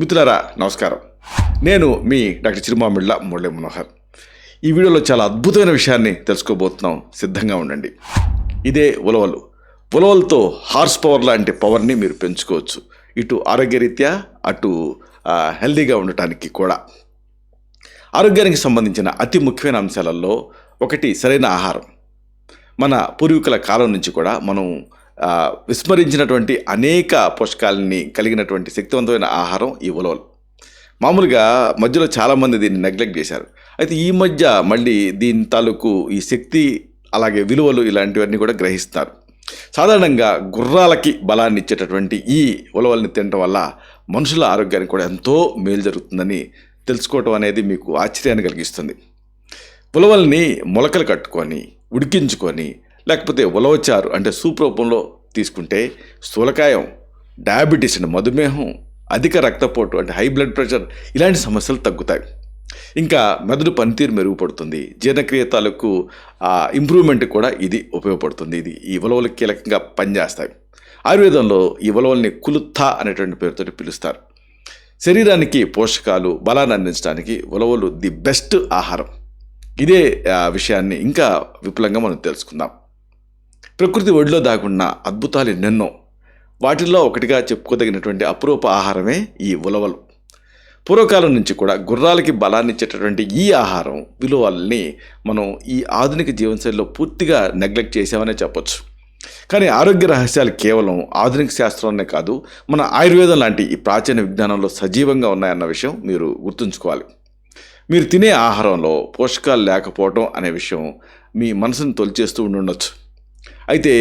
మిత్రులారా నమస్కారం. నేను మీ డాక్టర్ చిరుమామిళ్ళ మురళీ మనోహర్. ఈ వీడియోలో చాలా అద్భుతమైన విషయాన్ని తెలుసుకోబోతున్నాం. సిద్ధంగా ఉండండి. ఇదే ఉలవలు. ఉలవలతో హార్స్ పవర్ లాంటి పవర్ని మీరు పెంచుకోవచ్చు. ఇటు ఆరోగ్యరీత్యా అటు హెల్దీగా ఉండటానికి కూడా. ఆరోగ్యానికి సంబంధించిన అతి ముఖ్యమైన అంశాలలో ఒకటి సరైన ఆహారం. మన పూర్వీకుల కాలం నుంచి కూడా మనం విస్మరించినటువంటి అనేక పోషకాలని కలిగినటువంటి శక్తివంతమైన ఆహారం ఈ ఉలవలు. మామూలుగా మధ్యలో చాలామంది దీన్ని నెగ్లెక్ట్ చేశారు. అయితే ఈ మధ్య మళ్ళీ దీని తాలూకు ఈ శక్తి అలాగే విలువలు ఇలాంటివన్నీ కూడా గ్రహిస్తారు. సాధారణంగా గుర్రాలకి బలాన్ని ఇచ్చేటటువంటి ఈ ఉలవల్ని తినడం వల్ల మనుషుల ఆరోగ్యానికి కూడా ఎంతో మేలు జరుగుతుందని తెలుసుకోవటం అనేది మీకు ఆశ్చర్యాన్ని కలిగిస్తుంది. ఉలవల్ని మొలకలు కట్టుకొని ఉడికించుకొని లేకపోతే ఉలవచారు అంటే సూప్ రూపంలో తీసుకుంటే స్థూలకాయం డయాబెటీస్ అంటే మధుమేహం అధిక రక్తపోటు అంటే హై బ్లడ్ ప్రెషర్ ఇలాంటి సమస్యలు తగ్గుతాయి. ఇంకా మెదడు పనితీరు మెరుగుపడుతుంది. జీర్ణక్రియ తాలూకు ఇంప్రూవ్మెంట్ కూడా ఇది ఉపయోగపడుతుంది. ఇది ఈ ఉలవలు కీలకంగా పనిచేస్తాయి. ఆయుర్వేదంలో ఈ ఉలవల్ని కులుత్థ అనేటువంటి పేరుతో పిలుస్తారు. శరీరానికి పోషకాలు బలాన్ని అందించడానికి ఉలవలు ది బెస్ట్ ఆహారం. ఇదే విషయాన్ని ఇంకా విపులంగా మనం తెలుసుకుందాం. ప్రకృతి ఒడిలో దాగున్న అద్భుతాలు ఎన్నెన్నో. వాటిల్లో ఒకటిగా చెప్పుకోదగినటువంటి అపురూప ఆహారమే ఈ ఉలవలు. పూర్వకాలం నుంచి కూడా గుర్రాలకి బలాన్ని ఇచ్చేటటువంటి ఈ ఆహారం విలువల్ని మనం ఈ ఆధునిక జీవనశైలిలో పూర్తిగా నెగ్లెక్ట్ చేసామనే చెప్పొచ్చు. కానీ ఆరోగ్య రహస్యాలు కేవలం ఆధునిక శాస్త్రంలోనే కాదు మన ఆయుర్వేదం లాంటి ఈ ప్రాచీన విజ్ఞానంలో సజీవంగా ఉన్నాయన్న విషయం మీరు గుర్తుంచుకోవాలి. మీరు తినే ఆహారంలో పోషకాలు లేకపోవడం అనే విషయం మీ మనసును తొలిచేస్తూ ఉండుండొచ్చు. అయితే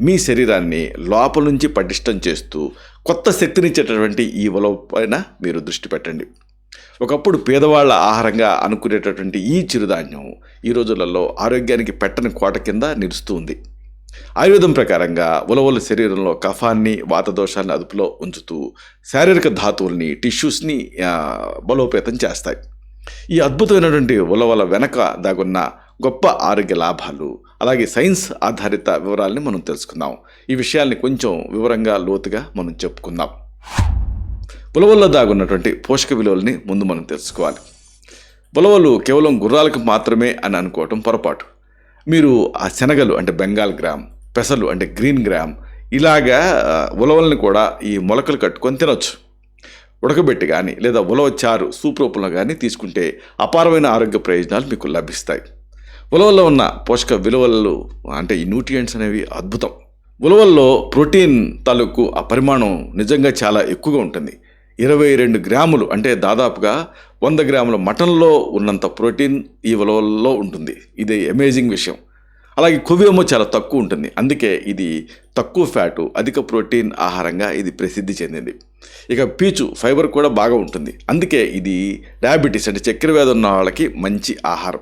మీ శరీరాన్ని లోపల నుంచి పటిష్టం చేస్తూ కొత్త శక్తినిచ్చేటటువంటి ఈ ఉలవ పైన మీరు దృష్టి పెట్టండి. ఒకప్పుడు పేదవాళ్ళ ఆహారంగా అనుకునేటటువంటి ఈ చిరుధాన్యం ఈ రోజులలో ఆరోగ్యానికి పెట్టని కోట కింద నిలుస్తూ ఉంది. ఆయుర్వేదం ప్రకారంగా ఉలవలు శరీరంలో కఫాన్ని వాతదోషాన్ని అదుపులో ఉంచుతూ శారీరక ధాతువుల్ని టిష్యూస్ని బలోపేతం చేస్తాయి. ఈ అద్భుతమైనటువంటి ఉలవల వెనక దాగున్న గొప్ప ఆరోగ్య లాభాలు అలాగే సైన్స్ ఆధారిత వివరాలని మనం తెలుసుకుందాం. ఈ విషయాల్ని కొంచెం వివరంగా లోతుగా మనం చెప్పుకుందాం. ఉలవల్లో దాగున్నటువంటి పోషక విలువల్ని ముందు మనం తెలుసుకోవాలి. ఉలవలు కేవలం గుర్రాలకు మాత్రమే అని అనుకోవటం పొరపాటు. మీరు ఆ శనగలు అంటే బెంగాల్ గ్రామ్ పెసలు అంటే గ్రీన్ గ్రామ్ ఇలాగా ఉలవల్ని కూడా ఈ మొలకలు కట్టుకొని తినొచ్చు. ఉడకబెట్టి కానీ లేదా ఉలవ చారు సూప్ రూపంలో కానీ తీసుకుంటే అపారమైన ఆరోగ్య ప్రయోజనాలు మీకు లభిస్తాయి. ఉలవల్లో ఉన్న పోషక విలువలు అంటే ఈ న్యూట్రియంట్స్ అనేవి అద్భుతం. ఉలవల్లో ప్రోటీన్ తాలూకు ఆ పరిమాణం నిజంగా చాలా ఎక్కువగా ఉంటుంది. ఇరవై రెండు గ్రాములు అంటే దాదాపుగా వంద గ్రాముల మటన్లో ఉన్నంత ప్రోటీన్ ఈ ఉలవల్లో ఉంటుంది. ఇది అమేజింగ్ విషయం. అలాగే కొవ్వు చాలా తక్కువ ఉంటుంది. అందుకే ఇది తక్కువ ఫ్యాటు అధిక ప్రోటీన్ ఆహారంగా ఇది ప్రసిద్ధి చెందింది. ఇక పీచు ఫైబర్ కూడా బాగా ఉంటుంది. అందుకే ఇది డయాబెటీస్ అంటే చక్కెర వ్యాధి ఉన్న వాళ్ళకి మంచి ఆహారం.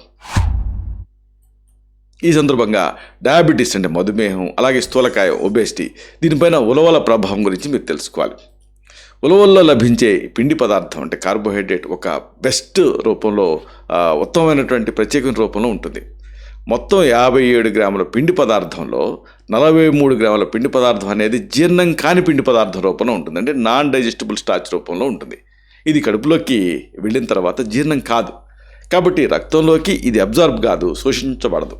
ఈ సందర్భంగా డయాబెటీస్ అంటే మధుమేహం అలాగే స్థూలకాయ ఒబేసిటీ దీనిపైన ఉలవల ప్రభావం గురించి మీరు తెలుసుకోవాలి. ఉలవల్లో లభించే పిండి పదార్థం అంటే కార్బోహైడ్రేట్ ఒక బెస్ట్ రూపంలో ఉత్తమమైనటువంటి ప్రత్యేకమైన రూపంలో ఉంటుంది. మొత్తం యాభై ఏడు గ్రాముల పిండి పదార్థంలో నలభై మూడు గ్రాముల పిండి పదార్థం అనేది జీర్ణం కాని పిండి పదార్థం రూపంలో ఉంటుంది. అంటే నాన్ డైజెస్టబుల్ స్టార్చ్ రూపంలో ఉంటుంది. ఇది కడుపులోకి వెళ్ళిన తర్వాత జీర్ణం కాదు. కాబట్టి రక్తంలోకి ఇది అబ్జర్బ్ కాదు శోషించబడదు.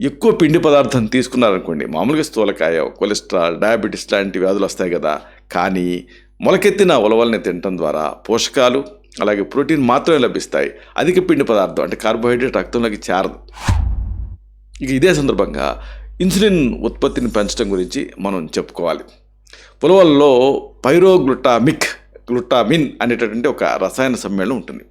ఎక్కువ పిండి పదార్థం తీసుకున్నారనుకోండి మామూలుగా స్థూలకాయ కొలెస్ట్రాల్ డయాబెటీస్ లాంటి వ్యాధులు వస్తాయి కదా. కానీ మొలకెత్తిన ఉలవల్ని తినటం ద్వారా పోషకాలు అలాగే ప్రోటీన్ మాత్రమే లభిస్తాయి. అధిక పిండి పదార్థం అంటే కార్బోహైడ్రేట్ రక్తంలోకి చేరదు. ఇక ఇదే సందర్భంగా ఇన్సులిన్ ఉత్పత్తిని పెంచడం గురించి మనం చెప్పుకోవాలి. ఉలవల్లో పైరోగ్లుటామిక్ గ్లుటామిన్ అనేటటువంటి ఒక రసాయన సమ్మేళనం ఉంటుంది.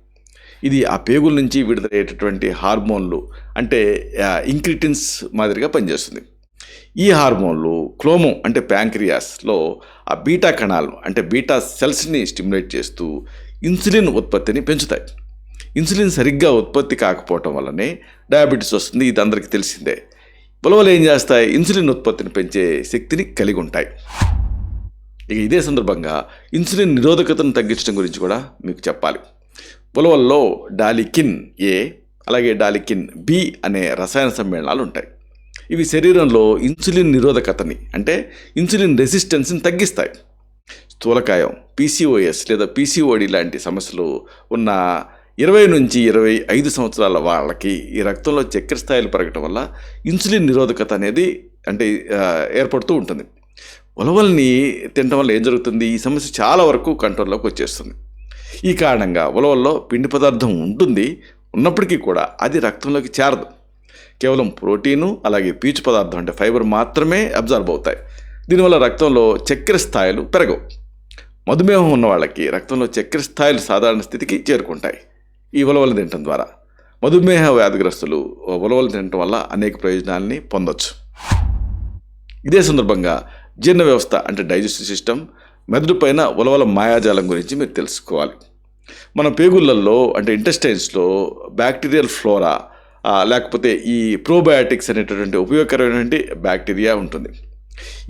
ఇది ఆ పేగుల నుంచి విడుదలయ్యేటటువంటి హార్మోన్లు అంటే ఇంక్రిటిన్స్ మాదిరిగా పనిచేస్తుంది. ఈ హార్మోన్లు క్లోమో అంటే ప్యాంక్రియాస్లో ఆ బీటా కణాలు అంటే బీటా సెల్స్ని స్టిమ్యులేట్ చేస్తూ ఇన్సులిన్ ఉత్పత్తిని పెంచుతాయి. ఇన్సులిన్ సరిగ్గా ఉత్పత్తి కాకపోవటం వల్లనే డయాబెటీస్ వస్తుంది ఇది అందరికీ తెలిసిందే. పొలవలు ఏం చేస్తాయి? ఇన్సులిన్ ఉత్పత్తిని పెంచే శక్తిని కలిగి ఉంటాయి. ఇక ఇదే సందర్భంగా ఇన్సులిన్ నిరోధకతను తగ్గించడం గురించి కూడా మీకు చెప్పాలి. ఉలవల్లో డాలికిన్ ఏ అలాగే డాలికిన్ బి అనే రసాయన సమ్మేళనాలు ఉంటాయి. ఇవి శరీరంలో ఇన్సులిన్ నిరోధకతని అంటే ఇన్సులిన్ రెసిస్టెన్స్ని తగ్గిస్తాయి. స్థూలకాయం పీసీఓఎస్ లేదా పీసీఓడి లాంటి సమస్యలు ఉన్న ఇరవై నుంచి ఇరవై ఐదు సంవత్సరాల వాళ్ళకి ఈ రక్తంలో చక్కెర స్థాయిలు పెరగటం వల్ల ఇన్సులిన్ నిరోధకత అనేది అంటే ఏర్పడుతూ ఉంటుంది. ఉలవల్ని తినడం వల్ల ఏం జరుగుతుంది? ఈ సమస్య చాలా వరకు కంట్రోల్లోకి వచ్చేస్తుంది. ఈ కారణంగా ఉలవల్లో పిండి పదార్థం ఉంటుంది. ఉన్నప్పటికీ కూడా అది రక్తంలోకి చేరదు. కేవలం ప్రోటీను అలాగే పీచు పదార్థం అంటే ఫైబర్ మాత్రమే అబ్జర్వ్ అవుతాయి. దీనివల్ల రక్తంలో చక్కెర స్థాయిలు పెరగవు. మధుమేహం ఉన్న వాళ్ళకి రక్తంలో చక్కెర స్థాయిలు సాధారణ స్థితికి చేరుకుంటాయి. ఈ ఉలవలు తినటం ద్వారా మధుమేహ వ్యాధిగ్రస్తులు ఉలవలు తినటం వల్ల అనేక ప్రయోజనాలని పొందొచ్చు. ఇదే సందర్భంగా జీర్ణ వ్యవస్థ అంటే డైజెస్టివ్ సిస్టమ్ మెదడు పైన ఉలవల మాయాజాలం గురించి మీరు తెలుసుకోవాలి. మన పేగుళ్ళల్లో అంటే ఇంటెస్టైన్స్లో బ్యాక్టీరియల్ ఫ్లోరా లేకపోతే ఈ ప్రోబయాటిక్స్ అనేటటువంటి ఉపయోగకరమైనటువంటి బ్యాక్టీరియా ఉంటుంది.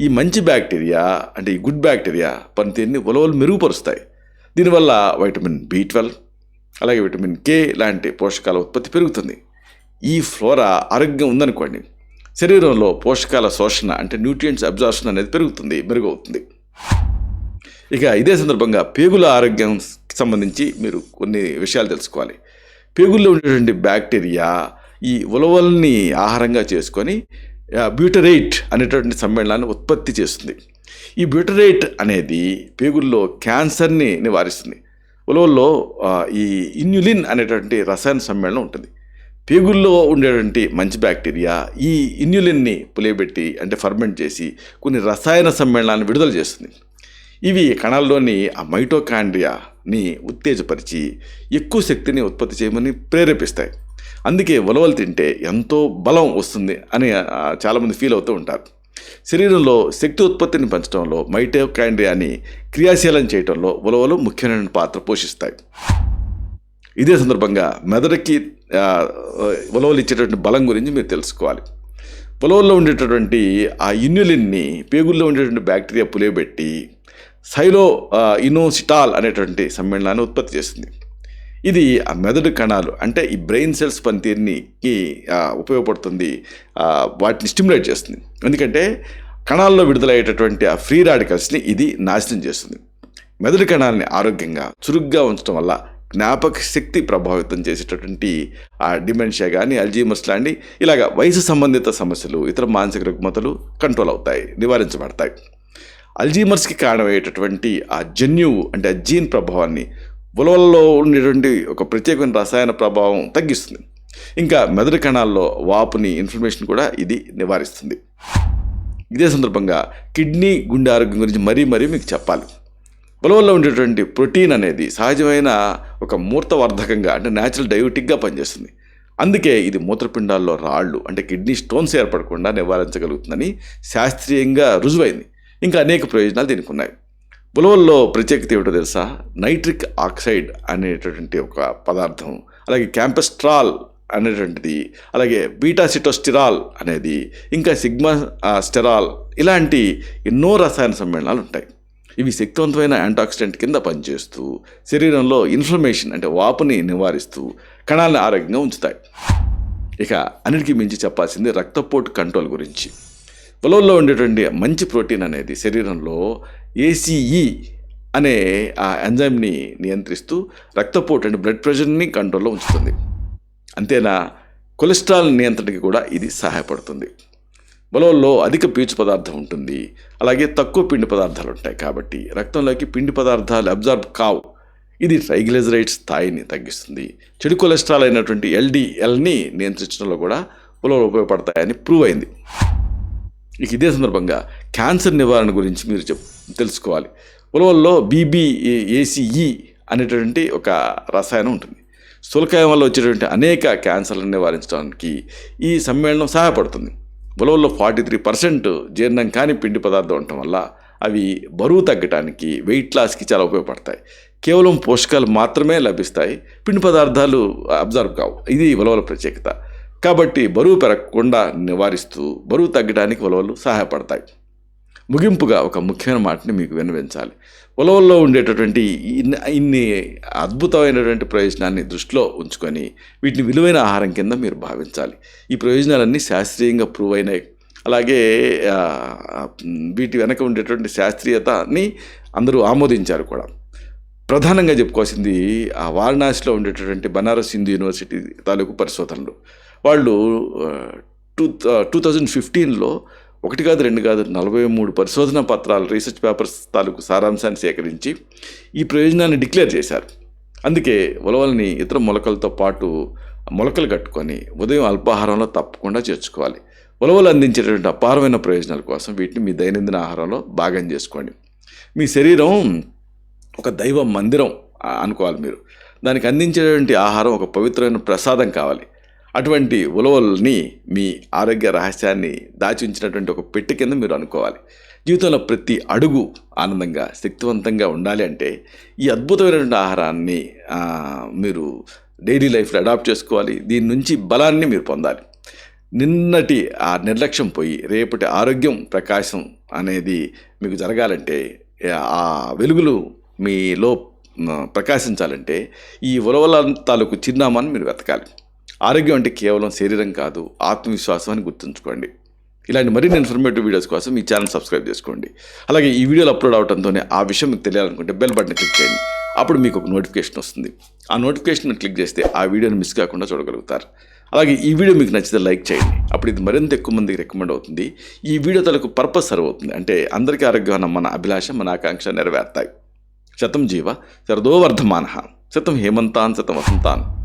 ఈ మంచి బ్యాక్టీరియా అంటే ఈ గుడ్ బ్యాక్టీరియా పనితీరుని ఉలవలు మెరుగుపరుస్తాయి. దీనివల్ల వైటమిన్ బి ట్వెల్వ్ అలాగే విటమిన్ కే లాంటి పోషకాల ఉత్పత్తి పెరుగుతుంది. ఈ ఫ్లోరా ఆరోగ్యం ఉందనుకోండి శరీరంలో పోషకాల శోషణ అంటే న్యూట్రియంట్స్ అబ్జార్షన్ అనేది పెరుగుతుంది మెరుగవుతుంది. ఇక ఇదే సందర్భంగా పేగుల ఆరోగ్యం సంబంధించి మీరు కొన్ని విషయాలు తెలుసుకోవాలి. పేగుల్లో ఉండేటువంటి బ్యాక్టీరియా ఈ ఉలవల్ని ఆహారంగా చేసుకొని బ్యూటరేట్ అనేటటువంటి సమ్మేళనాన్ని ఉత్పత్తి చేస్తుంది. ఈ బ్యూటరేట్ అనేది పేగుల్లో క్యాన్సర్ని నివారిస్తుంది. ఉలవల్లో ఈ ఇన్యులిన్ అనేటువంటి రసాయన సమ్మేళనం ఉంటుంది. పేగుల్లో ఉండేటువంటి మంచి బ్యాక్టీరియా ఈ ఇన్యులిన్ని పులియబెట్టి అంటే ఫర్మెంట్ చేసి కొన్ని రసాయన సమ్మేళనాన్ని విడుదల చేస్తుంది. ఇవి కణాల్లోని ఆ మైటోకాండ్రియాని ఉత్తేజపరిచి ఎక్కువ శక్తిని ఉత్పత్తి చేయమని ప్రేరేపిస్తాయి. అందుకే ఉలవలు తింటే ఎంతో బలం వస్తుంది అని చాలామంది ఫీల్ అవుతూ ఉంటారు. శరీరంలో శక్తి ఉత్పత్తిని పెంచడంలో మైటోకాండ్రియాని క్రియాశీలం చేయడంలో ఉలవలు ముఖ్యమైన పాత్ర పోషిస్తాయి. ఇదే సందర్భంగా మెదడుకి ఉలవలు ఇచ్చేటటువంటి బలం గురించి మీరు తెలుసుకోవాలి. ఉలవల్లో ఉండేటటువంటి ఆ ఇన్యులిన్ని పేగుల్లో ఉండేటువంటి బ్యాక్టీరియా పులియబెట్టి సైలో ఇనోసిటాల్ అనేటువంటి సమ్మేళనాన్ని ఉత్పత్తి చేస్తుంది ఇది ఆ మెదడు కణాలు అంటే ఈ బ్రెయిన్ సెల్స్ పనితీరునికి ఉపయోగపడుతుంది వాటిని స్టిమ్యులేట్ చేస్తుంది. ఎందుకంటే కణాల్లో విడుదలయ్యేటటువంటి ఆ ఫ్రీ రాడికల్స్ని ఇది నాశనం చేస్తుంది. మెదడు కణాలని ఆరోగ్యంగా చురుగ్గా ఉంచడం వల్ల జ్ఞాపక శక్తి ప్రభావితం చేసేటటువంటి ఆ డిమెన్షియా కానీ అల్జీమర్స్ లాంటి ఇలాగ వయసు సంబంధిత సమస్యలు ఇతర మానసిక రుగ్మతలు కంట్రోల్ అవుతాయి నివారించబడతాయి. అల్జీమర్స్కి కారణమయ్యేటటువంటి ఆ జన్యువు అంటే ఆ జీన్ ప్రభావాన్ని ఉలవల్లో ఉండేటువంటి ఒక ప్రత్యేకమైన రసాయన ప్రభావం తగ్గిస్తుంది. ఇంకా మెదడు కణాల్లో వాపుని ఇన్ఫ్లమేషన్ కూడా ఇది నివారిస్తుంది. ఇదే సందర్భంగా కిడ్నీ గుండె ఆరోగ్యం గురించి మరీ మరీ మీకు చెప్పాలి. ఉలవల్లో ఉండేటువంటి ప్రోటీన్ అనేది సహజమైన ఒక మూర్తవర్ధకంగా అంటే న్యాచురల్ డయోటిక్గా పనిచేస్తుంది. అందుకే ఇది మూత్రపిండాల్లో రాళ్ళు అంటే కిడ్నీ స్టోన్స్ ఏర్పడకుండా నివారించగలుగుతుందని శాస్త్రీయంగా రుజువైంది. ఇంకా అనేక ప్రయోజనాలు దీనికి ఉన్నాయి. ఉలవల్లో ప్రత్యేకత ఏమిటో తెలుసా? నైట్రిక్ ఆక్సైడ్ అనేటటువంటి ఒక పదార్థం అలాగే క్యాంపస్ట్రాల్ అనేటువంటిది అలాగే బీటాసిటోస్టిరాల్ అనేది ఇంకా సిగ్మా స్టెరాల్ ఇలాంటి ఎన్నో రసాయన సమ్మేళనాలు ఉంటాయి. ఇవి శక్తివంతమైన యాంటాక్సిడెంట్ కింద పనిచేస్తూ శరీరంలో ఇన్ఫ్లమేషన్ అంటే వాపుని నివారిస్తూ కణాలను ఆరోగ్యంగా ఉంచుతాయి. ఇక అన్నిటికీ మించి చెప్పాల్సింది రక్తపోటు కంట్రోల్ గురించి. పొలంలో ఉండేటువంటి మంచి ప్రోటీన్ అనేది శరీరంలో ఏసీఈ అనే ఆ ఎంజైమ్ని నియంత్రిస్తూ రక్తపోటు అంటే బ్లడ్ ప్రెషర్ని కంట్రోల్లో ఉంచుతుంది. అంతేనా? కొలెస్ట్రాల్ నియంత్రణకి కూడా ఇది సహాయపడుతుంది. పొలంలో అధిక పీచు పదార్థం ఉంటుంది. అలాగే తక్కువ పిండి పదార్థాలు ఉంటాయి కాబట్టి రక్తంలోకి పిండి పదార్థాలు అబ్జర్బ్ కావు. ఇది ట్రైగ్లిజరైడ్ స్థాయిని తగ్గిస్తుంది. చెడు కొలెస్ట్రాల్ అయినటువంటి ఎల్డిఎల్ని నియంత్రించడంలో కూడా పొలంలో ఉపయోగపడతాయని ప్రూవ్ అయింది. ఇక ఇదే సందర్భంగా క్యాన్సర్ నివారణ గురించి మీరు చెప్ తెలుసుకోవాలి. ఉలవల్లో బీబీఏసిఈ అనేటటువంటి ఒక రసాయనం ఉంటుంది. స్థూలకాయం వల్ల వచ్చేటువంటి అనేక క్యాన్సర్లను నివారించడానికి ఈ సమ్మేళనం సహాయపడుతుంది. ఉలవల్లో ఫార్టీ త్రీ పర్సెంట్ జీర్ణం కాని పిండి పదార్థం ఉండటం వల్ల అవి బరువు తగ్గటానికి వెయిట్ లాస్కి చాలా ఉపయోగపడతాయి. కేవలం పోషకాలు మాత్రమే లభిస్తాయి. పిండి పదార్థాలు అబ్జర్వ్ కావు. ఇది ఉలవల ప్రత్యేకత. కాబట్టి బరువు పెరగకుండా నివారిస్తూ బరువు తగ్గడానికి ఉలవలు సహాయపడతాయి. ముగింపుగా ఒక ముఖ్యమైన మాటని మీకు వినవించాలి ఉలవల్లో ఉండేటటువంటి ఇన్ని ఇన్ని అద్భుతమైనటువంటి ప్రయోజనాన్ని దృష్టిలో ఉంచుకొని వీటిని విలువైన ఆహారం కింద మీరు భావించాలి. ఈ ప్రయోజనాలన్నీ శాస్త్రీయంగా ప్రూవ్ అయినాయి. అలాగే వీటి వెనక ఉండేటువంటి శాస్త్రీయతని అందరూ ఆమోదించారు కూడా. ప్రధానంగా చెప్పుకోవాల్సింది ఆ వారణాసిలో ఉండేటటువంటి బనారస్ హిందూ యూనివర్సిటీ తాలూకు పరిశోధనలు. వాళ్ళు టూ టూ థౌజండ్ ఫిఫ్టీన్లో ఒకటి కాదు రెండు కాదు నలభై మూడు పరిశోధన పత్రాలు రీసెర్చ్ పేపర్స్ తాలూకు సారాంశాన్ని సేకరించి ఈ ప్రయోజనాన్ని డిక్లేర్ చేశారు. అందుకే ఉలవల్ని ఇతర మొలకలతో పాటు మొలకలు కట్టుకొని ఉదయం అల్పాహారంలో తప్పకుండా చేర్చుకోవాలి. ఉలవలు అందించేటటువంటి అపారమైన ప్రయోజనాల కోసం వీటిని మీ దైనందిన ఆహారంలో భాగం చేసుకోండి. మీ శరీరం ఒక దైవ మందిరం అనుకోవాలి మీరు. దానికి అందించేటువంటి ఆహారం ఒక పవిత్రమైన ప్రసాదం కావాలి. అటువంటి ఉలవల్ని మీ ఆరోగ్య రహస్యాన్ని దాచి ఉంచినటువంటి ఒక పెట్టి కింద మీరు అనుకోవాలి. జీవితంలో ప్రతి అడుగు ఆనందంగా శక్తివంతంగా ఉండాలి అంటే ఈ అద్భుతమైనటువంటి ఆహారాన్ని మీరు డైలీ లైఫ్లో అడాప్ట్ చేసుకోవాలి. దీని నుంచి బలాన్ని మీరు పొందాలి. నిన్నటి ఆ నిర్లక్ష్యం పోయి రేపటి ఆరోగ్యం ప్రకాశం అనేది మీకు జరగాలంటే ఆ వెలుగులు మీలో ప్రకాశించాలంటే ఈ ఉలవల తాలూకు చిరునామాను మీరు వెతకాలి. ఆరోగ్యం అంటే కేవలం శరీరం కాదు ఆత్మవిశ్వాసం అని గుర్తుంచుకోండి. ఇలాంటి మరిన్ని ఇన్ఫర్మేటివ్ వీడియోస్ కోసం ఈ ఛానల్ సబ్స్క్రైబ్ చేసుకోండి. అలాగే ఈ వీడియోలు అప్లోడ్ అవడంతోనే ఆ విషయం మీకు తెలియాలనుకుంటే బెల్ బటన్ క్లిక్ చేయండి. అప్పుడు మీకు ఒక నోటిఫికేషన్ వస్తుంది. ఆ నోటిఫికేషన్ క్లిక్ చేస్తే ఆ వీడియోని మిస్ కాకుండా చూడగలుగుతారు. అలాగే ఈ వీడియో మీకు నచ్చితే లైక్ చేయండి. అప్పుడు ఇది మరింత ఎక్కువ మందికి రికమెండ్ అవుతుంది. ఈ వీడియో తలకు పర్పస్ సర్వ్ అవుతుంది. అంటే అందరికీ ఆరోగ్యం అన్న మన అభిలాష మన ఆకాంక్ష నెరవేరుతాయి. శతం జీవ శరదో వర్ధమాన. శతం హేమంతాన్ శతం వసంతాన్.